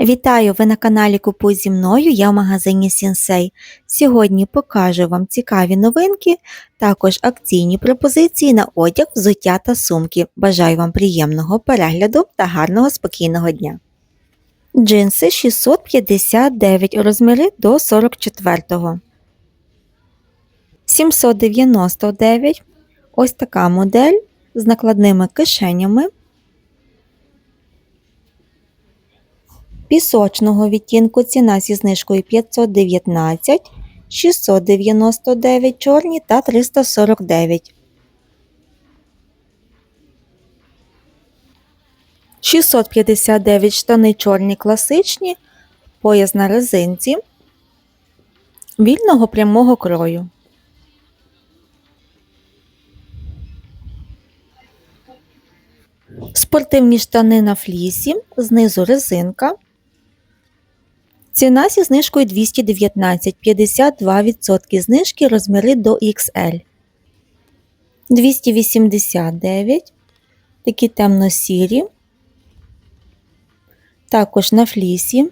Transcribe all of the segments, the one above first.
Вітаю! Ви на каналі Купуй зі мною, я в магазині Сінсей. Сьогодні покажу вам цікаві новинки, також акційні пропозиції на одяг, взуття та сумки. Бажаю вам приємного перегляду та гарного спокійного дня. Джинси 659 розміри до 44. 799. Ось така модель з накладними кишенями. Пісочного відтінку ціна зі знижкою 519, 699 чорні та 349. 659 штани чорні класичні, пояс на резинці, вільного прямого крою. Спортивні штани на флісі, знизу резинка. Ціна зі знижкою 219, 52% знижки розміри до XL. 289. Такі темно-сірі. Також на флісі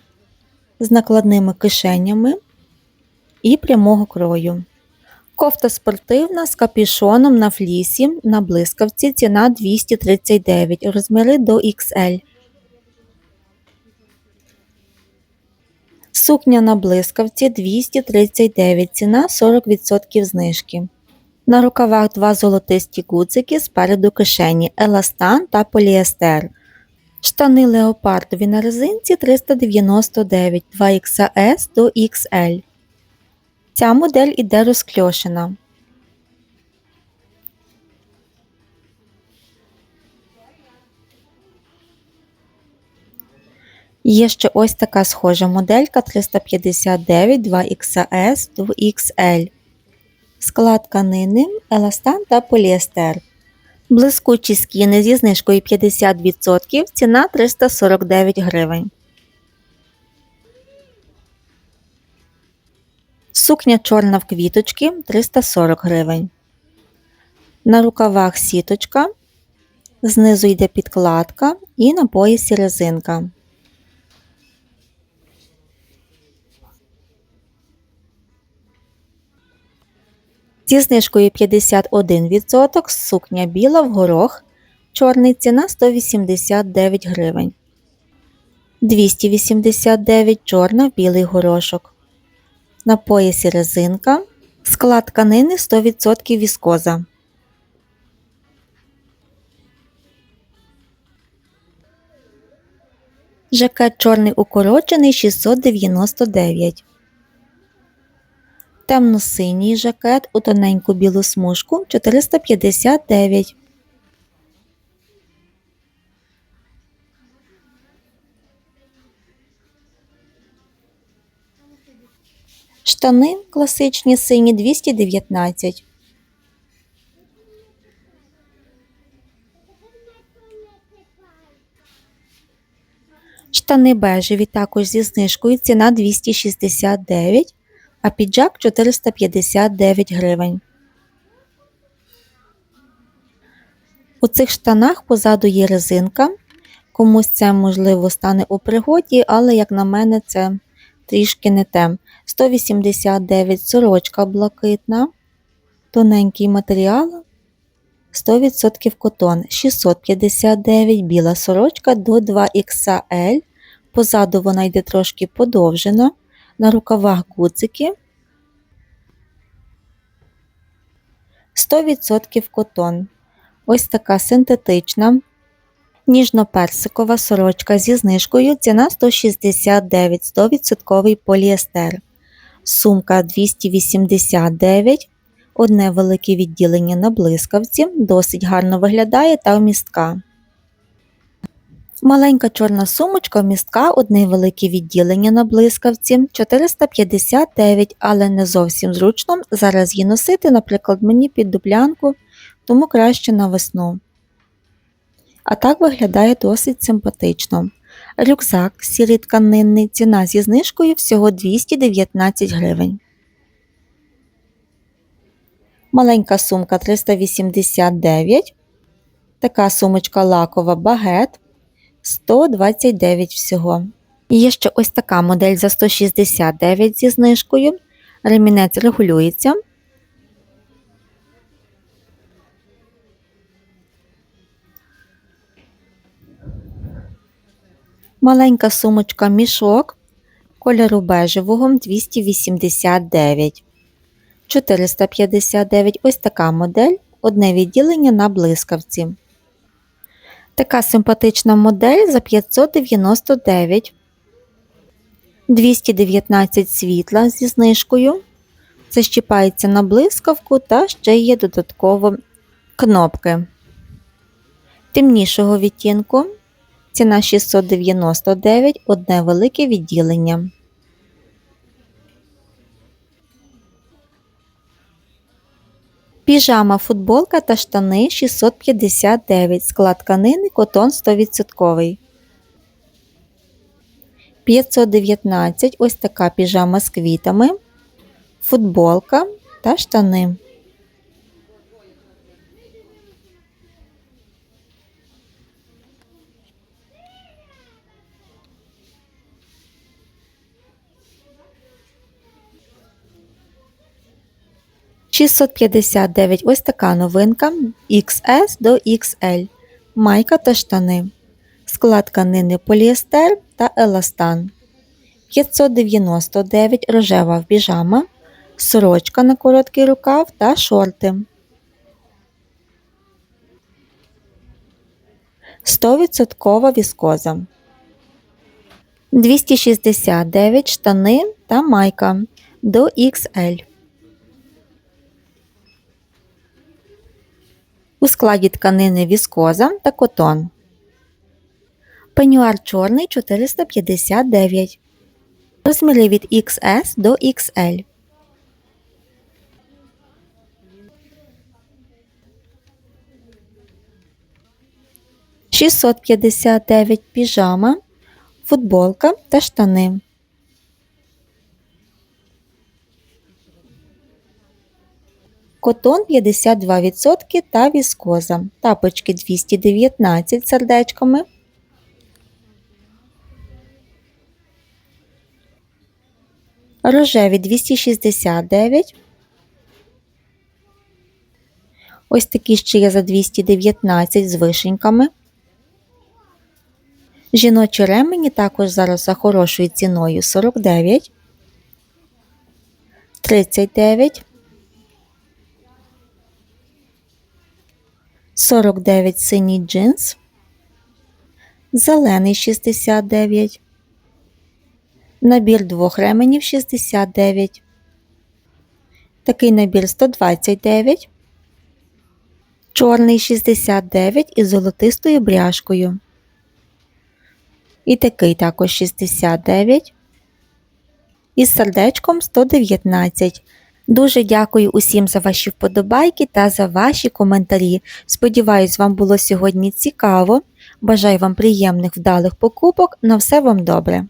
з накладними кишенями і прямого крою. Кофта спортивна з капішоном на флісі на блискавці. Ціна 239, розміри до XL. Сукня на блискавці 239, ціна 40% знижки. На рукавах два золотисті гудзики спереду кишені, еластан та поліестер. Штани леопардові на резинці 399 2XS до XL. Ця модель іде розкльошена. Є ще ось така схожа моделька 359 2XS до XL. Склад тканини, еластан та поліестер. Блискучі скіни зі знижкою 50%, ціна 349 гривень. Сукня чорна в квіточки 340 гривень. На рукавах сіточка. Знизу йде підкладка і на поясі резинка. Зі знижкою 51% сукня біла в горох. Чорний ціна 189 гривень. 289 чорна білий горошок. На поясі резинка. Склад тканини 100% віскоза. Жакет чорний укорочений 699 темно-синій жакет у тоненьку білу смужку 459. Штани класичні сині 219. Штани бежеві також зі знижкою ціна 269 а піджак 459 гривень. У цих штанах позаду є резинка. Комусь це, можливо, стане у пригоді, але, як на мене, це трішки не те. 189 сорочка блакитна, тоненький матеріал, 100% котон, 659 біла сорочка до 2XL. Позаду вона йде трошки подовжена на рукавах гудзики 100% котон. Ось така синтетична, ніжно-персикова сорочка зі знижкою ціна 169 100% поліестер. Сумка 289, одне велике відділення на блискавці, досить гарно виглядає та вмістка. Маленька чорна сумочка містка, одне велике відділення на блискавці 459, але не зовсім зручно. Зараз її носити, наприклад, мені під дуплянку, тому краще на весну. А так виглядає досить симпатично. Рюкзак сірий тканинний, ціна зі знижкою всього 219 гривень. Маленька сумка 389. Така сумочка лакова багет 129 всього. Є ще ось така модель за 169 зі знижкою. Ремінець регулюється. Маленька сумочка мішок кольору бежевого 289. 459 ось така модель, одне відділення на блискавці. Така симпатична модель за 599. 219 світла зі знижкою. Це щіпається на блискавку та ще є додатково кнопки. Темнішого відтінку. Ціна 699, одне велике відділення. Піжама, футболка та штани 659, склад тканини, котон 100%. 519 ось така піжама з квітами, футболка та штани. Шістсот п'ятдесят дев'ять ось така новинка XS до XL. Майка та штани. Склад тканини поліестер та еластан. 599 рожева піжама, сорочка на короткий рукав та шорти. 100% віскоза. 269 штани та майка до XL. У складі тканини віскоза та котон. Пенюар чорний 459. Розміри від XS до XL. Шістсот піжама, футболка та штани. Котон 52% та віскоза. Тапочки 219 сердечками. Рожеві 269. Ось такі ще є за 219 з вишеньками. Жіночі ремені також зараз за хорошою ціною 49, 39, 49 синій джинс, зелений 69, набір двох ременів 69, такий набір 129, чорний 69 із золотистою бряшкою. І такий також 69. Із сердечком 119. Дуже дякую усім за ваші вподобайки та за ваші коментарі. Сподіваюсь, вам було сьогодні цікаво. Бажаю вам приємних вдалих покупок. На все вам добре!